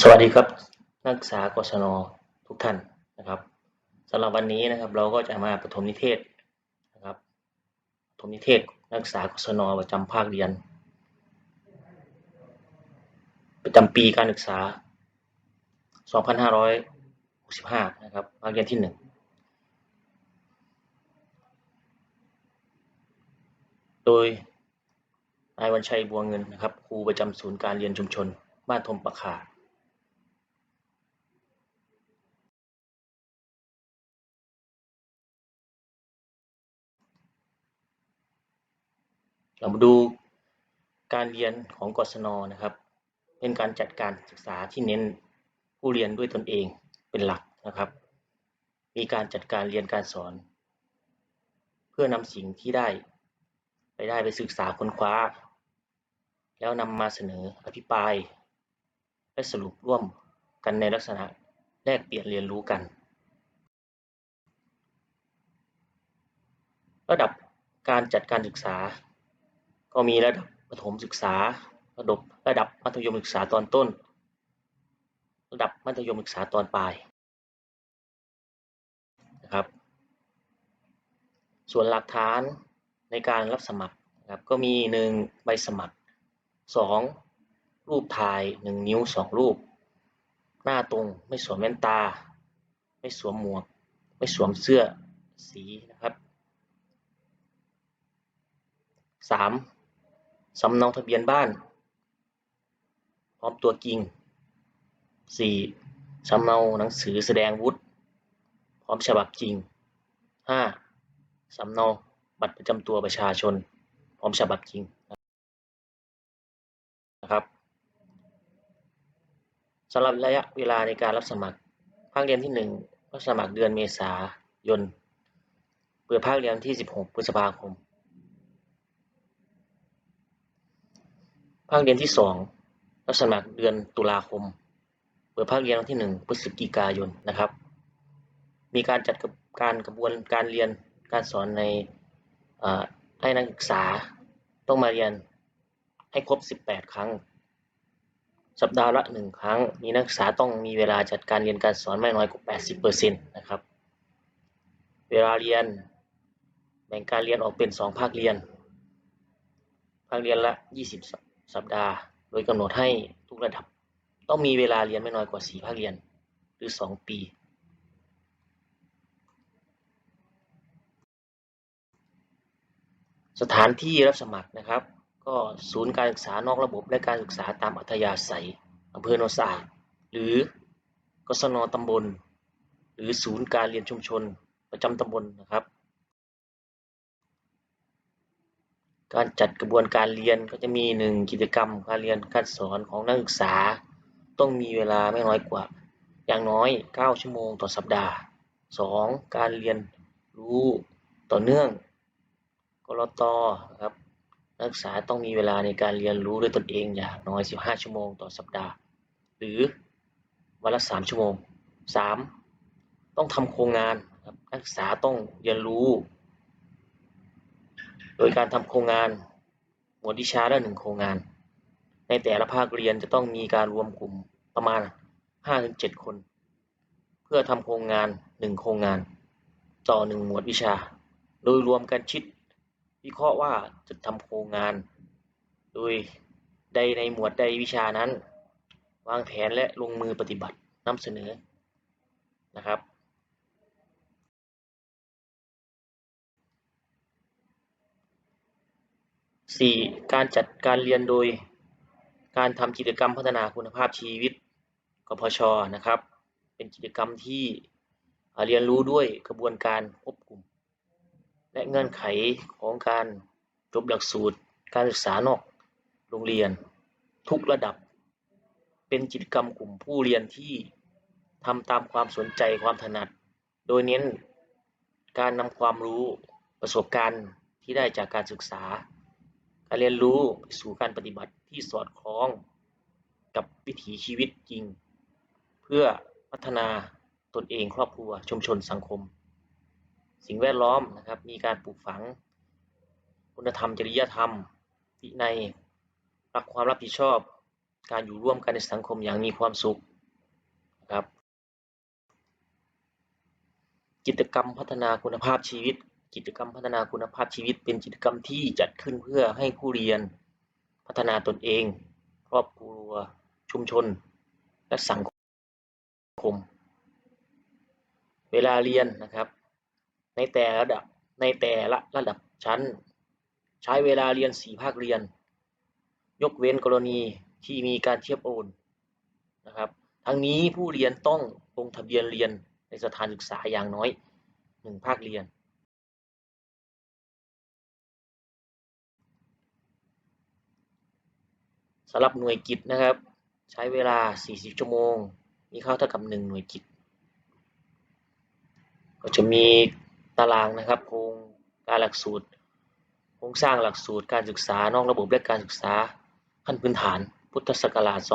สวัสดีครับ นักศึกษากศนทุกท่านนะครับสำหรับวันนี้นะครับ เราก็จะมาปฐมนิเทศนะครับปฐมนิเทศนักศึกษากศนประจำภาคเรียน ประจำปีการศึกษา 2565 นะครับภาคเรียนที่หนึ่งโดย นายวันชัยบัวเงินนะครับครูประจำศูนย์การเรียนชุมชนบ้านทมประคาเรามาดูการเรียนของกศนนะครับ เป็นการจัดการศึกษาที่เน้นผู้เรียนด้วยตนเองเป็นหลักนะครับ มีการจัดการเรียนการสอน เพื่อนำสิ่งที่ได้ ไปได้ไปศึกษาค้นคว้า แล้วนำมาเสนออภิปราย และสรุปร่วมกันในลักษณะแลกเปลี่ยนเรียนรู้กัน ระดับการจัดการศึกษา ก็มีระดับประถมศึกษา ระดับระดับมัธยมศึกษาตอนต้น ระดับมัธยมศึกษาตอนปลายนะครับ ส่วนหลักฐานในการรับสมัครนะครับก็มี 1 ใบสมัคร 2 รูปถ่าย 1 นิ้ว 2 รูป หน้าตรงไม่สวมแว่นตา ไม่สวมหมวก ไม่สวมเสื้อสีนะครับสามสำเนาทะเบียนบ้าน พร้อมตัวจริงสี่สำเนาหนังสือแสดงวุฒิพร้อมฉบับจริงห้าสำเนาบัตรประจำตัวประชาชน พร้อมฉบับจริงนะครับ สำหรับระยะเวลาในการรับสมัคร ภาคเรียนที่หนึ่งรับสมัครเดือนเมษายน เปิดภาคเรียนที่ 16 พฤษภาคม ภาคเรียนที่สองรับสมัครเดือนตุลาคม เปิดภาคเรียนที่หนึ่งพฤศจิกายนนะครับ มีการจัดการกระบวนการเรียนการสอนในให้นักศึกษาต้องมาเรียนให้ครบ 18 ครั้ง สัปดาห์ละหนึ่งครั้ง มีนักศึกษาต้องมีเวลาจัดการเรียนการสอนไม่น้อยกว่า 80%นะครับ เวลาเรียน แบ่งการเรียนออกเป็น 2 ภาคเรียน ภาคเรียนละ 20 สัปดาห์ โดยกำหนดให้ทุกระดับ ต้องมีเวลาเรียนไม่น้อยกว่า 4 ภาคเรียน หรือ 2 ปีสถานที่รับสมัครนะครับ ก็ศูนย์การศึกษานอกระบบและการศึกษาตามอัธยาศัยอำเภอโนนสะอาดหรือกศนตำบล หรือศูนย์การเรียนชุมชนประจำตำบลนะครับ การจัดกระบวนการเรียนก็จะมี 1 กิจกรรมการเรียนการสอนของนักศึกษา ต้องมีเวลาไม่น้อยกว่า อย่างน้อย 9 ชั่วโมงต่อสัปดาห์ 2. การเรียนรู้ต่อเนื่องกรตนะครับ นักศึกษาต้องมีเวลาในการเรียนรู้ด้วยตนเองอย่างน้อย 15 ชั่วโมงต่อสัปดาห์ หรือวันละ 3 ชั่วโมง 3. ต้องทำโครงงานครับนักศึกษาต้องเรียนรู้ โดยการทำโครงงาน หมวดวิชาละหนึ่งโครงงาน ในแต่ละภาคเรียนจะต้องมีการรวมกลุ่มประมาณ 5-7 คน เพื่อทำโครงงาน 1 โครงงาน ต่อ 1 หมวดวิชา โดยรวมกันคิด วิเคราะห์ว่าจะทำโครงงาน โดยใดในหมวดใดวิชานั้น วางแผนและลงมือปฏิบัตินำเสนอนะครับสี่การจัดการเรียนโดยการทำกิจกรรมพัฒนาคุณภาพชีวิตกพชนะครับ เป็นกิจกรรมที่เรียนรู้ด้วยกระบวนการควบคุม และเงื่อนไขของการจบหลักสูตร การศึกษานอกโรงเรียน ทุกระดับ เป็นกิจกรรมกลุ่มผู้เรียนที่ทำตามความสนใจความถนัด โดยเน้นการนำความรู้ประสบการณ์ที่ได้จากการศึกษา การเรียนรู้ไปสู่การปฏิบัติที่สอดคล้องกับวิถีชีวิตจริง เพื่อพัฒนาตนเองครอบครัวชุมชนสังคม สิ่งแวดล้อมนะครับ มีการปลูกฝัง คุณธรรมจริยธรรมวินัยรักความรับผิดชอบ การอยู่ร่วมกันในสังคมอย่างมีความสุขนะครับ กิจกรรมพัฒนาคุณภาพชีวิต กิจกรรมพัฒนาคุณภาพชีวิต เป็นกิจกรรมที่จัดขึ้นเพื่อให้ผู้เรียนพัฒนาตนเอง ครอบครัว ชุมชน และสังคม เวลาเรียนนะครับ ในแต่ระดับในแต่ละระดับชั้น ใช้เวลาเรียน 4 ภาคเรียน ยกเว้นกรณีที่มีการเทียบโอนนะครับทั้งนี้ผู้เรียนต้องลงทะเบียนเรียนในสถานศึกษาอย่างน้อย 1 ภาคเรียน สำหรับหน่วยกิจนะครับ ใช้เวลา 40 ชั่วโมง มีค่าเท่ากับ 1 หน่วยกิจ ก็จะมี ตารางนะครับโครงการหลักสูตรโครงสร้างหลักสูตรการศึกษานอกระบบและการศึกษาขั้นพื้นฐานพุทธศักราช 2551